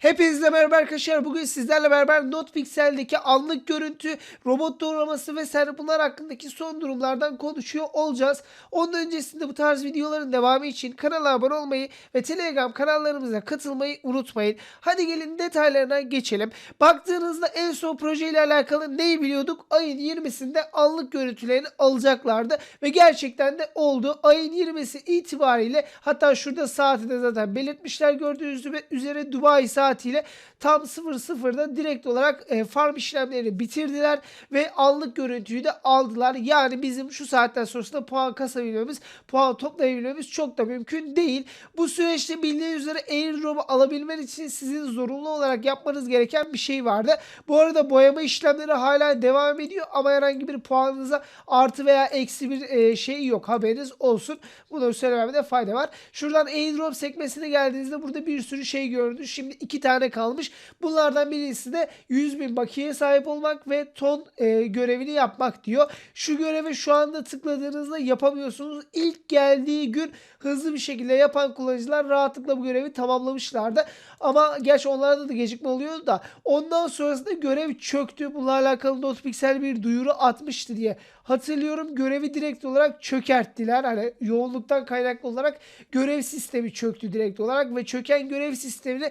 Hepinize merhaba arkadaşlar. Bugün sizlerle beraber NotePixel'deki anlık görüntü, robot doğrulaması vesaire bunlar hakkındaki son durumlardan konuşuyor olacağız. Onun öncesinde bu tarz videoların devamı için kanala abone olmayı ve Telegram kanallarımıza katılmayı unutmayın. Hadi gelin detaylarına geçelim. Baktığınızda en son projeyle alakalı neyi biliyorduk? Ayın 20'sinde anlık görüntülerini alacaklardı ve gerçekten de oldu. Ayın 20'si itibariyle hatta şurada saati de zaten belirtmişler gördüğünüz gibi üzere Dubai saatiyle tam 00'da direkt olarak e, farm işlemlerini bitirdiler ve anlık görüntüyü de aldılar. Yani bizim şu saatten sonrasında puan kasabilmemiz, puan toplayabilmemiz çok da mümkün değil. Bu süreçte bildiğiniz üzere airdrop'u alabilmen için sizin zorunlu olarak yapmanız gereken bir şey vardı. Bu arada boyama işlemleri hala devam ediyor ama herhangi bir puanınıza artı veya eksi bir e, şey yok. Haberiniz olsun. Bunu söylememde fayda var. Şuradan airdrop sekmesine geldiğinizde burada bir sürü şey gördünüz. Şimdi iki tane kalmış. Bunlardan birisi de 100 bin bakiye sahip olmak ve ton e, görevini yapmak diyor. Şu görevi şu anda tıkladığınızda yapamıyorsunuz. İlk geldiği gün hızlı bir şekilde yapan kullanıcılar rahatlıkla bu görevi tamamlamışlardı. Ama gerçi onlarda da gecikme oluyordu da ondan sonrasında görev çöktü. Bununla alakalı NotePixel bir duyuru atmıştı diye hatırlıyorum. Görevi direkt olarak çökerttiler. Hani yoğunluktan kaynaklı olarak görev sistemi çöktü direkt olarak ve çöken görev sistemini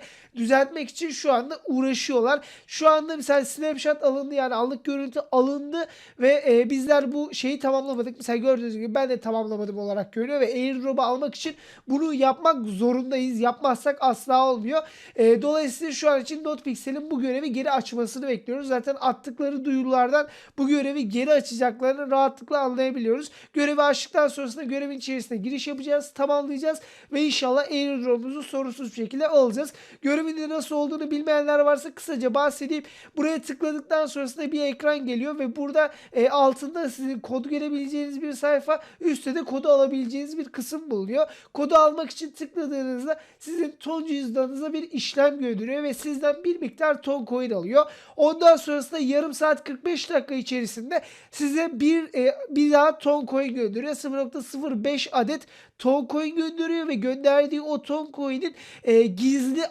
düzeltmek için şu anda uğraşıyorlar. Şu anda mesela snapshot alındı yani anlık görüntü alındı ve e, bizler bu şeyi tamamlamadık. Mesela gördüğünüz gibi ben de tamamlamadım olarak görünüyor ve airdrop'u almak için bunu yapmak zorundayız. Yapmazsak asla olmuyor. E, dolayısıyla şu an için NotePixel'in bu görevi geri açmasını bekliyoruz. Zaten attıkları duyurulardan bu görevi geri açacaklarını rahatlıkla anlayabiliyoruz. Görevi açtıktan sonrasında görevin içerisine giriş yapacağız, tamamlayacağız ve inşallah airdrop'umuzu sorunsuz bir şekilde alacağız. Görevin de nasıl olduğunu bilmeyenler varsa kısaca bahsedeyim. Buraya tıkladıktan sonrasında bir ekran geliyor ve burada e, altında sizin kodu görebileceğiniz bir sayfa, üstte de kodu alabileceğiniz bir kısım bulunuyor. Kodu almak için tıkladığınızda sizin ton cüzdanınıza bir işlem gönderiyor ve sizden bir miktar ton coin alıyor. Ondan sonrasında yarım saat 45 dakika içerisinde size bir e, bir daha ton coin gönderiyor. 0.05 adet ton coin gönderiyor ve gönderdiği o ton coin'in e, gizli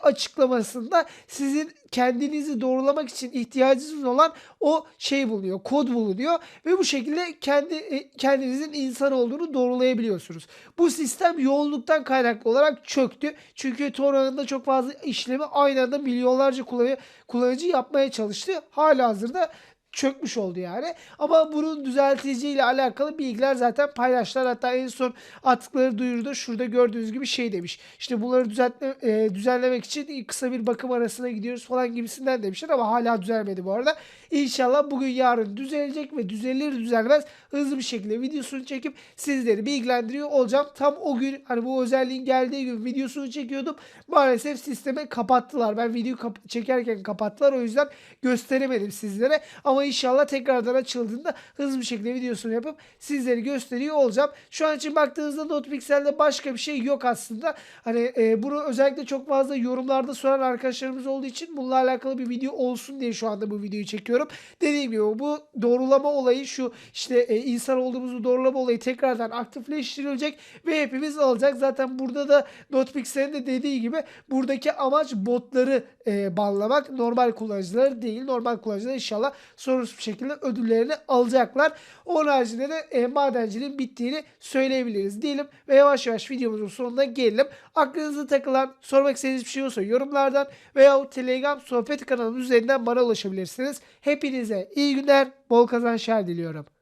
açıklamasında sizin kendinizi doğrulamak için ihtiyacınız olan o şey bulunuyor, kod bulunuyor ve bu şekilde kendi e, kendinizin insan olduğunu doğrulayabiliyorsunuz. Bu sistem yoğunluktan kaynaklı olarak çöktü. Çünkü Tor ağında çok fazla işlemi aynı anda milyonlarca kullanıcı yapmaya çalıştı. Hala hazırda çökmüş oldu yani. Ama bunun düzeltileceğiyle alakalı bilgiler zaten paylaştılar. Hatta en son attıkları duyuruda şurada gördüğünüz gibi şey demiş. İşte bunları düzeltme, e, düzenlemek için kısa bir bakım arasına gidiyoruz falan gibisinden demişler ama hala düzelmedi bu arada. İnşallah bugün yarın düzelecek ve düzelir düzelmez hızlı bir şekilde videosunu çekip sizleri bilgilendiriyor olacağım. Tam o gün hani bu özelliğin geldiği gün videosunu çekiyordum. Maalesef sisteme kapattılar. Ben videoyu kap- çekerken kapattılar. O yüzden gösteremedim sizlere. Ama inşallah tekrardan açıldığında hızlı bir şekilde videosunu yapıp sizleri gösteriyor olacağım. Şu an için baktığınızda NotePixel'de başka bir şey yok aslında. Hani e, bunu özellikle çok fazla yorumlarda soran arkadaşlarımız olduğu için bununla alakalı bir video olsun diye şu anda bu videoyu çekiyorum. Dediğim gibi bu doğrulama olayı şu işte e, insan olduğumuzu doğrulama olayı tekrardan aktifleştirilecek ve hepimiz alacak. Zaten burada da NotePixel'in de dediği gibi buradaki amaç botları e, banlamak. Normal kullanıcıları değil. Normal kullanıcılar inşallah sorunsuz bir şekilde ödüllerini alacaklar. Onun haricinde de e, madenciliğin bittiğini söyleyebiliriz diyelim ve yavaş yavaş videomuzun sonuna gelelim. Aklınıza takılan, sormak istediğiniz bir şey olursa yorumlardan veya Telegram sohbet kanalının üzerinden bana ulaşabilirsiniz. Hepinize iyi günler, bol kazançlar diliyorum.